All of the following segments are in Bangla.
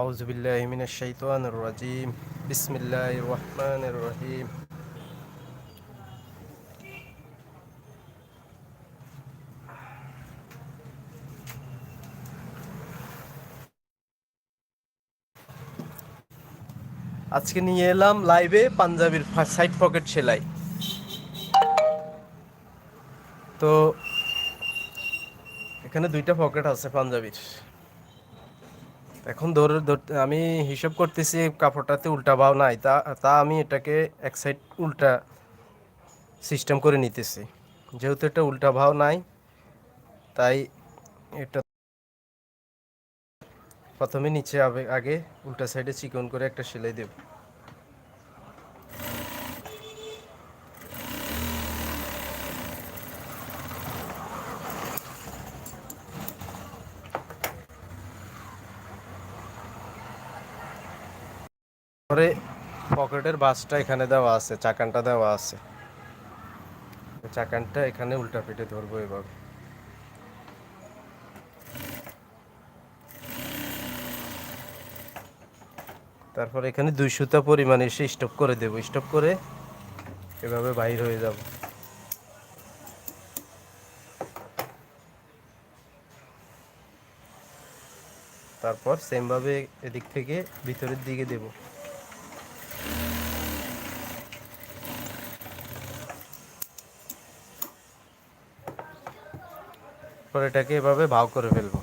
أعوذ بالله من الشيطان الرجيم بسم الله الرحمن الرحيم আজকে নিয়ে এলাম লাইভে পাঞ্জাবির সাইড পকেট সেলাই তো এখানে দুইটা পকেট আছে পাঞ্জাবির এখন ধর আমি হিসাব করতেছি কাপড়টাতে উল্টা ভাও নাই, তা তা আমি এটাকে এক সাইড উল্টা সিস্টেম করে নিতেছি। যেহেতু এটা উল্টা ভাও নাই, তাই এটা প্রথমে নিচে আগে উল্টা সাইডে চিকন করে একটা সেলাই দেব পরে পকেটের বাসটা এখানে দেওয়া আছে, চাকানটা দেওয়া আছে। চাকানটা এখানে উল্টা পিঠে ধরবো এভাবে। তারপর এখানে দুই সুতা পরিমাণে এসে স্টপ করে দেবো। স্টপ করে এভাবে বাইর হয়ে যাব। তারপর সেমভাবে এদিক থেকে ভিতরের দিকে দেব। পরে এটাকে এভাবে ভাও করে ফেলব।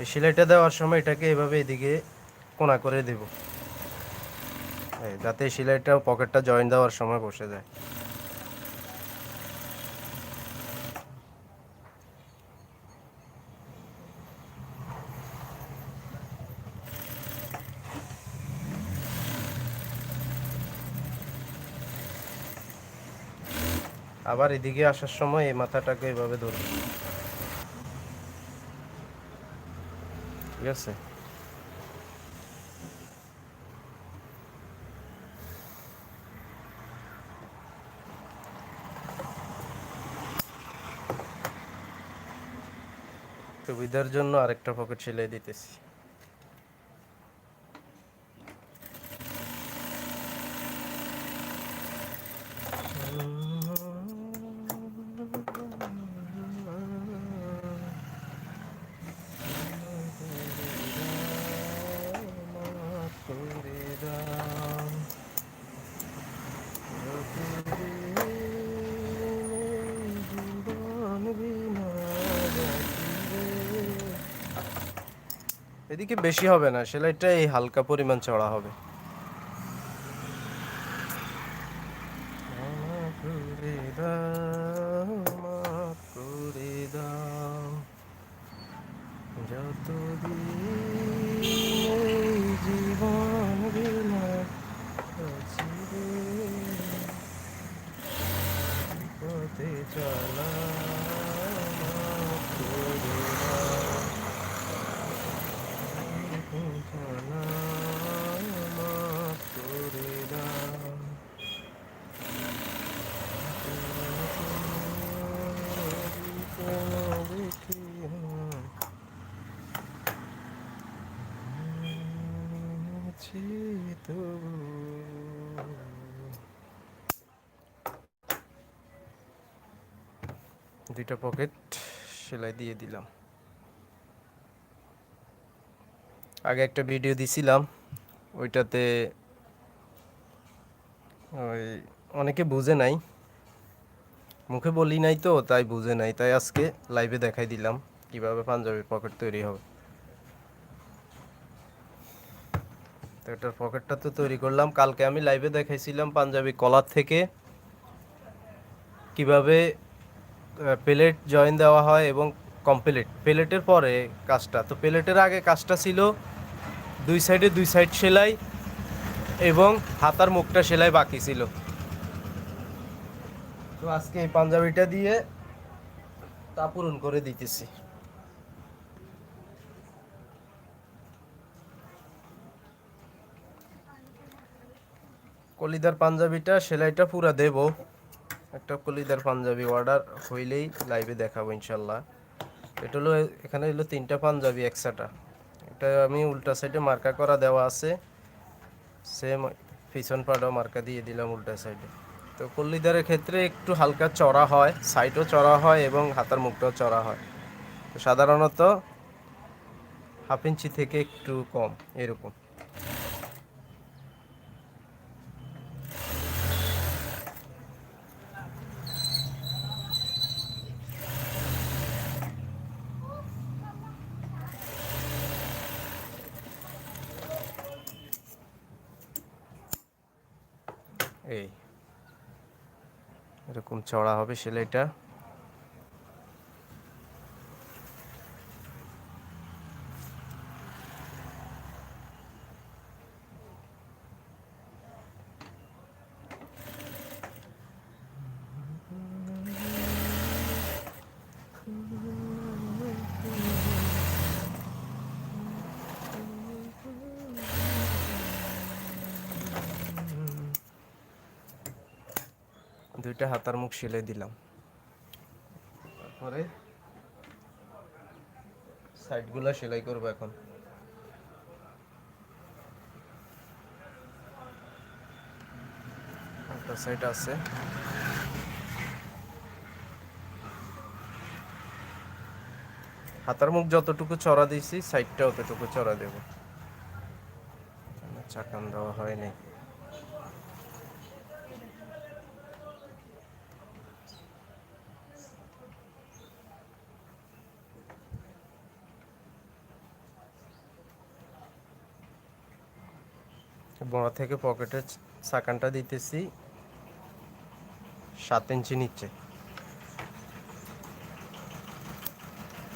এই সেলাইটা দেওয়ার সময় এটাকে এভাবে এদিকে কোনা করে দেব। যাতে সেলাইটা পকেটটা জয়েন দেওয়ার সময় বসে যায়। আবার এদিকে আসার সময় এই মাথাটাকে এভাবে ধরবো। ঠিক আছে? সুবিধার জন্য আরেকটা পকেট সেলাই দিতেছি। এদিকে বেশি হবে না সেলাইটা এই হালকা পরিমাণ চড়া হবে। মাফ দুইটা পকেট সেলাই দিয়ে দিলাম। আগে একটা ভিডিও দিছিলাম, ওইটাতে ওই অনেকে বুঝে নাই, মুখে বলি নাই তো, তাই বুঝে নাই, তাই আজকে লাইভে দেখাই দিলাম, কীভাবে পাঞ্জাবির পকেট তৈরি হবে। তো এটার পকেটটা তো তৈরি করলাম, কালকে আমি লাইভে দেখাইছিলাম পাঞ্জাবি কলার থেকে, কীভাবে পেলেট জয়েন দেওয়া হয় এবং কমপ্লিট পেলেটের পরে কাজটা। তো পেলেটের আগে কাজটা ছিল দুই সাইডে দুই সাইড সেলাই এবং হাতার মুখটা সেলাই বাকি ছিল। তো আজকে এই পাঞ্জাবিটা দিয়ে তা পূরণ করে দিতেছি। কলিদার পাঞ্জাবিটা সেলাইটা পুরা দেবো। একটা কলিদার পাঞ্জাবি অর্ডার হইলেই লাইভে দেখাবো ইনশাল্লাহ এটা হলো, এখানে হলো তিনটা পাঞ্জাবি একসাটা এটা আমি উল্টা সাইডে মার্কা করা দেওয়া আছে। সেম পিছন পাটাও মার্কা দিয়ে দিলাম উল্টা সাইডে তো কল্লিদারের ক্ষেত্রে একটু হালকা চড়া হয় সাইডও চড়া হয় এবং হাতার মুখটাও চড়া হয়। তো সাধারণত হাফ ইঞ্চি থেকে একটু কম, এরকম। এই এরকম চড়া হবে সেলাইটা। দুইটা হাতার মুখ সেলাই দিলাম। তারপরে সাইডগুলো সেলাই করব এখন। একটা সাইড আছে। হাতার মুখ যতটুকু চড়া দিয়েছি, সাইডটা অতটুকু চড়া দেব। চাকান দেওয়া হয়নি বড় থেকে পকেটের সাকানটা দিতেছি। সাত ইঞ্চি নিচে।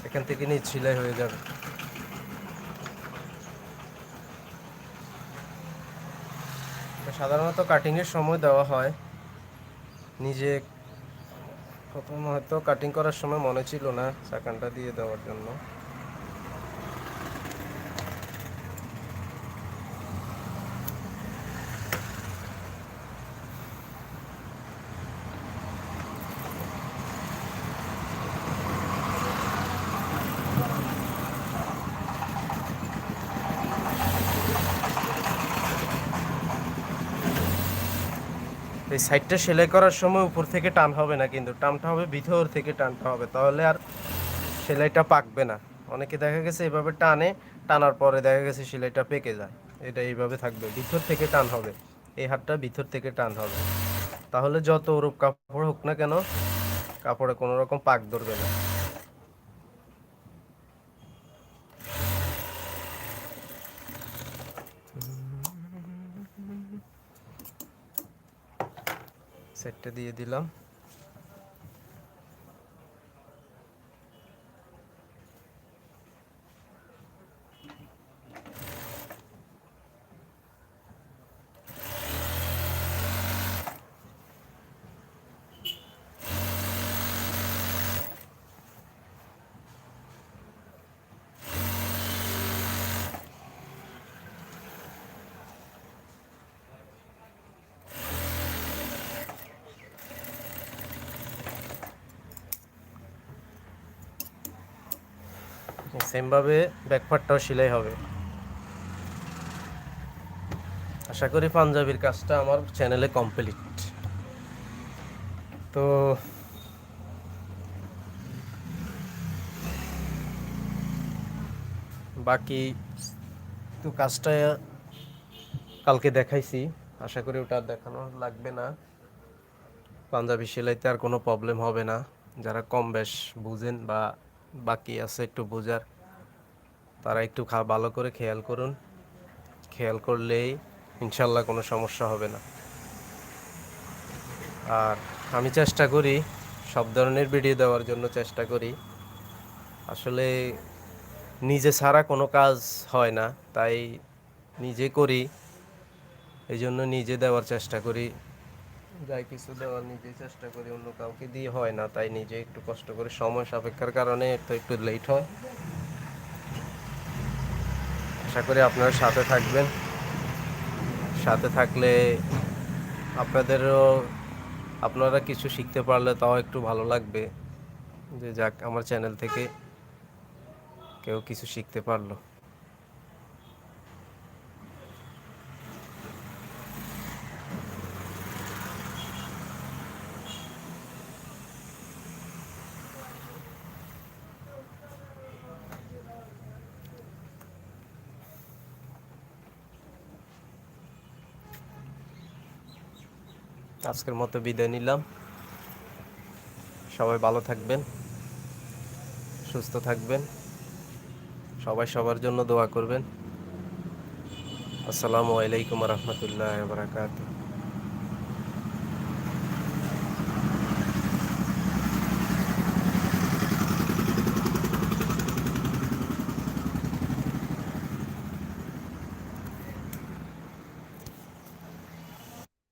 এখান থেকে নিচ সিলাই হয়ে যাবে। সাধারণত কাটিংয়ের সময় দেওয়া হয়। নিজে প্রথম হয়তো কাটিং করার সময় মনে ছিল না সাকানটা দিয়ে দেওয়ার জন্য। এই সাইডটা সেলাই করার সময় উপর থেকে টান হবে না কিন্তু, টানটা হবে, ভিতর থেকে টানটা হবে। তাহলে আর সেলাইটা পাকবে না। অনেকে দেখা গেছে এভাবে টানে, টানার পরে দেখা গেছে সেলাইটা পেকে যায়। এটা এইভাবে থাকবে। ভিতর থেকে টান হবে। এই হাতটা ভিতর থেকে টান হবে। তাহলে যত ওরূপ কাপড় হোক না কেন, কাপড়ে কোনো রকম পাক ধরবে না। সেটটা দিয়ে দিলাম। সেমভাবে ব্যাকপার্টটাও সেলাই হবে। আশা করি পাঞ্জাবির কাজটা আমার চ্যানেলে কমপ্লিট। তো বাকি তো কাজটা কালকে দেখাইছি। আশা করি ওটা আর দেখানো লাগবে না। পাঞ্জাবি সেলাইতে আর কোনো প্রবলেম হবে না। যারা কম বেশ বুঝেন বা বাকি আছে একটু বোঝার। তারা একটু খা, ভালো করে খেয়াল করুন। খেয়াল করলেই ইনশাল্লাহ কোনো সমস্যা হবে না। আর আমি চেষ্টা করি, সব ধরনের ভিডিও দেওয়ার জন্য চেষ্টা করি। আসলে নিজে ছাড়া কোনো কাজ হয় না, তাই নিজে করি। এই জন্য নিজে দেওয়ার চেষ্টা করি। যাই কিছু দেওয়ার নিজে চেষ্টা করি, অন্য কাউকে দিয়ে হয় না, তাই নিজে একটু কষ্ট করে সময় সাপেক্ষার কারণে তো একটু লেট হয়। আশা করি আপনারা সাথে থাকবেন। সাথে থাকলে আপনাদেরও, আপনারা কিছু শিখতে পারলে তাও একটু ভালো লাগবে। যে যাক, আমার চ্যানেল থেকে কেউ কিছু শিখতে পারল। আজকের মতো বিদায় নিলাম। সবাই ভালো থাকবেন, সুস্থ থাকবেন, সবাই সবার জন্য দোয়া করবেন। আসসালামু আলাইকুম রহমতুল্লাহ বারাকাতুহ।